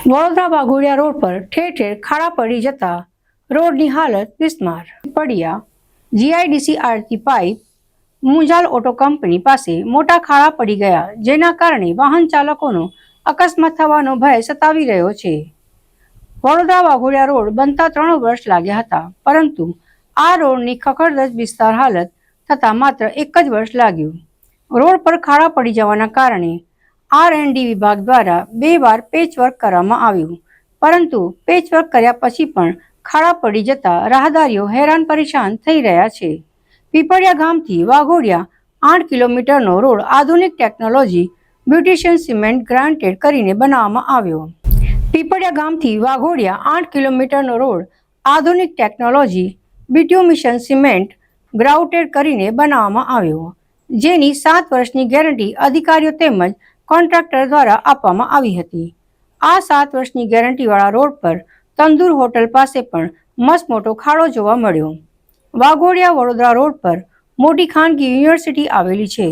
Vadodara Waghodia road પર ઠેર ઠેર ખાડા પડી જતા રોડની હાલત વિસ્માર. પડ્યા, GIDC Aarti pipe, Munjal auto company પાસે મોટા ખાડા પડી ગયા, જેના કારણે વાહન ચાલકોનો અકસ્માત થવાનો ભય સતાવી રહ્યો છે. વડોદરા વાઘોડિયા રોડ બનતા ત્રણ વર્ષ લાગ્યા હતા, પરંતુ આ રોડની ખખડદજ વિસ્તાર હાલત થતાં માત્ર એક જ વર્ષ લાગ્યું. રોડ પર ખાડા પડી જવાના કારણે આર એન્ડ ડી વિભાગ દ્વારા બે વાર પેચવર્ક કરવામાં આવ્યું. પરંતુ પેચવર્ક કર્યા પછી પણ ખાડા પડી જતા રાહદારીઓ હેરાન પરેશાન થઈ રહ્યા છે. પીપળિયા ગામથી વાઘોડિયા આઠ કિલોમીટરનો રોડ આધુનિક ટેકનોલોજી, બ્યુટિશિયન સિમેન્ટ ગ્રાન્ટેડ કરીને બનાવવામાં આવ્યો. પીપળિયા ગામથી વાઘોડિયા આઠ કિલોમીટરનો રોડ આધુનિક ટેકનોલોજી બ્યુટ્યુમિશન સિમેન્ટ ગ્રાઉટેડ કરીને બનાવવામાં આવ્યો. જેની સાત વર્ષની ગેરંટી અધિકારીઓ તેમજ કોન્ટ્રાક્ટર દ્વારા આપવામાં આવી હતી. આ સાત વર્ષની ગેરંટીવાળા રોડ પર તંદુર હોટલ પાસે પણ મસ્ત મોટો ખાડો જોવા મળ્યો. વાઘોડિયા વડોદરા રોડ પર મોટી ખાનગી યુનિવર્સિટી આવેલી છે.